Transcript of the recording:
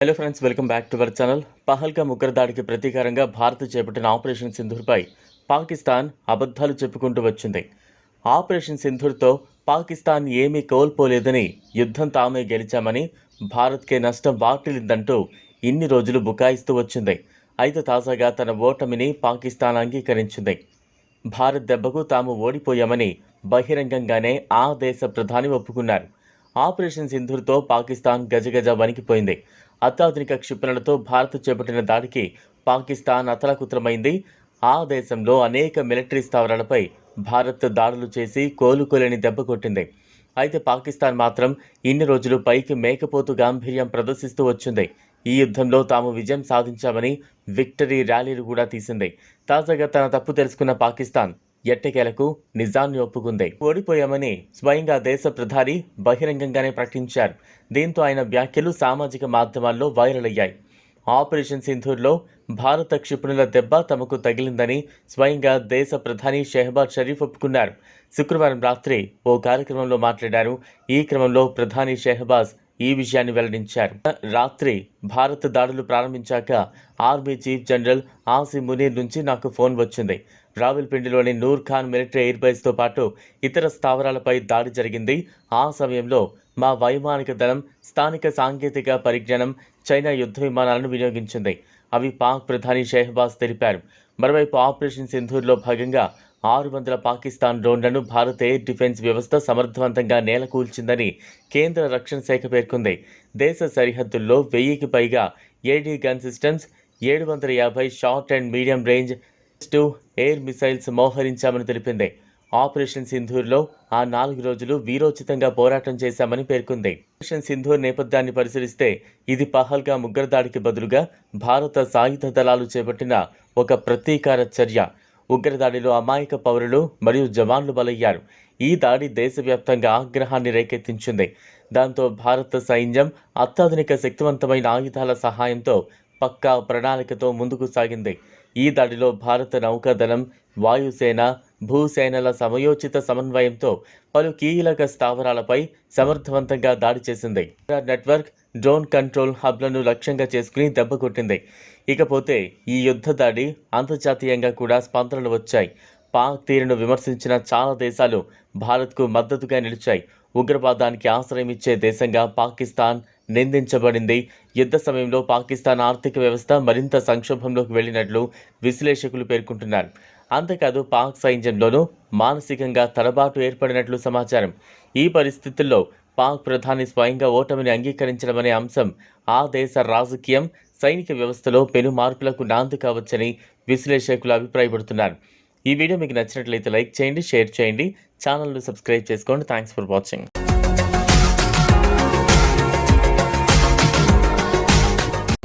Hello friends welcome back to our channel Pahalgam ముగ్గురు దాడికి ప్రతీకారంగా భారత్ చేపట్టిన ఆపరేషన్ సింధూర్పై పాకిస్తాన్ అబద్ధాలు చెప్పుకుంటూ వచ్చింది. ఆపరేషన్ సింధూర్తో పాకిస్తాన్ ఏమీ కోల్పోలేదని యుద్ధం తామే గెలిచామని భారత్కే నష్టం వాటిల్లిందంటూ ఇన్ని రోజులు బుకాయిస్తూ వచ్చింది. అయితే తాజాగా తన ఓటమిని పాకిస్తాన్ అంగీకరించింది. భారత్ దెబ్బకు తాము ఓడిపోయామని బహిరంగంగానే ఆ దేశ ప్రధాని ఒప్పుకున్నారు. ఆపరేషన్ సింధూర్తో పాకిస్తాన్ గజగజ వణికిపోయింది. అత్యాధునిక క్షిపణులతో భారత్ చేపట్టిన దాడికి పాకిస్తాన్ అతలకుతలమైంది. ఆ దేశంలో అనేక మిలిటరీ స్థావరాలపై భారత్ దాడులు చేసి కోలుకోలేని దెబ్బ కొట్టింది. అయితే పాకిస్తాన్ మాత్రం ఇన్ని రోజులు పైకి మేకపోతు గాంభీర్యం ప్రదర్శిస్తూ వచ్చింది. ఈ యుద్ధంలో తాము విజయం సాధించామని విక్టరీ ర్యాలీలు కూడా తీసింది. తాజాగా తన తప్పు తెలుసుకున్న పాకిస్తాన్ ఎట్టకేలకు నిజాన్ని ఒప్పుకుంది. ఓడిపోయామని స్వయంగా దేశ ప్రధాని బహిరంగంగానే ప్రకటించారు. దీంతో ఆయన వ్యాఖ్యలు సామాజిక మాధ్యమాల్లో వైరల్ అయ్యాయి. ఆపరేషన్ సింధూర్లో భారత క్షిపణుల దెబ్బ తమకు తగిలిందని స్వయంగా దేశ ప్రధాని షెహబాజ్ షరీఫ్ ఒప్పుకున్నారు. శుక్రవారం రాత్రి ఓ కార్యక్రమంలో మాట్లాడారు. ఈ క్రమంలో ప్రధాని షెహబాజ్ ఈ విషయాన్ని వెల్లడించారు. రాత్రి భారత్ దాడులు ప్రారంభించాక army chief general Asim Munir నుంచి నాకు ఫోన్ వచ్చింది. రావిల్పిండిలోని నూర్ ఖాన్ మిలిటరీ ఎయిర్ బేస్తో పాటు ఇతర స్థావరాలపై దాడి జరిగింది. ఆ సమయంలో మా వైమానిక దళం స్థానిక సాంకేతిక పరిజ్ఞానం చైనా యుద్ధ విమానాలను వినియోగించింది. అవి పాక్ ప్రధాని షెహబాజ్ తెలిపారు. మరోవైపు ఆపరేషన్ సింధూర్లో భాగంగా ఆరు వందల పాకిస్తాన్ డ్రోన్లను భారత్ ఎయిర్ డిఫెన్స్ వ్యవస్థ సమర్థవంతంగా నేలకూల్చిందని కేంద్ర రక్షణ శాఖ పేర్కొంది. దేశ సరిహద్దుల్లో వెయ్యికి పైగా ఏడీ గన్ సిస్టమ్స్ ఏడు వందల యాభై short and medium range to air missiles మోహరించామని తెలిపింది. ఆపరేషన్ సింధూర్లో ఆ నాలుగు రోజులు వీరోచితంగా పోరాటం చేశామని పేర్కొంది. ఆపరేషన్ సింధూర్ నేపథ్యాన్ని పరిశీలిస్తే ఇది పహల్గా ఉగ్రదాడికి బదులుగా భారత సాయుధ దళాలు చేపట్టిన ఒక ప్రతీకార చర్య. ఉగ్రదాడిలో అమాయక పౌరులు మరియు జవాన్లు బలయ్యారు. ఈ దాడి దేశవ్యాప్తంగా ఆగ్రహాన్ని రేకెత్తించింది. దాంతో భారత సైన్యం అత్యాధునిక శక్తివంతమైన ఆయుధాల సహాయంతో పక్కా ప్రణాళికతో ముందుకు సాగింది. ఈ దాడిలో భారత నౌకాదళం వాయుసేన భూసేనల సమయోచిత సమన్వయంతో పలు కీలక స్థావరాలపై సమర్థవంతంగా దాడి చేసింది. నెట్వర్క్ డ్రోన్ కంట్రోల్ హబ్లను లక్ష్యంగా చేసుకుని దెబ్బ కొట్టింది. ఇకపోతే ఈ యుద్ధ దాడి అంతర్జాతీయంగా కూడా స్పందనలు వచ్చాయి. పాక్ తీరును విమర్శించిన చాలా దేశాలు భారత్కు మద్దతుగా నిలిచాయి. ఉగ్రవాదానికి ఆశ్రయం ఇచ్చే దేశంగా పాకిస్తాన్ నిందించబడింది. యుద్ధ సమయంలో పాకిస్తాన్ ఆర్థిక వ్యవస్థ మరింత సంక్షోభంలోకి వెళ్ళినట్లు విశ్లేషకులు పేర్కొంటున్నారు. అంతేకాదు పాక్ సైన్యంలోనూ మానసికంగా తడబాటు ఏర్పడినట్లు సమాచారం. ఈ పరిస్థితుల్లో పాక్ ప్రధాని స్వయంగా ఓటమిని అంగీకరించడమనే అంశం ఆ దేశ రాజకీయం సైనిక వ్యవస్థలో పెను మార్పులకు నాంది కావచ్చని విశ్లేషకులు అభిప్రాయపడుతున్నారు. ఈ వీడియో మీకు నచ్చినట్లయితే లైక్ చేయండి షేర్ చేయండి ఛానల్ను సబ్స్క్రైబ్ చేసుకోండి. Thanks for watching.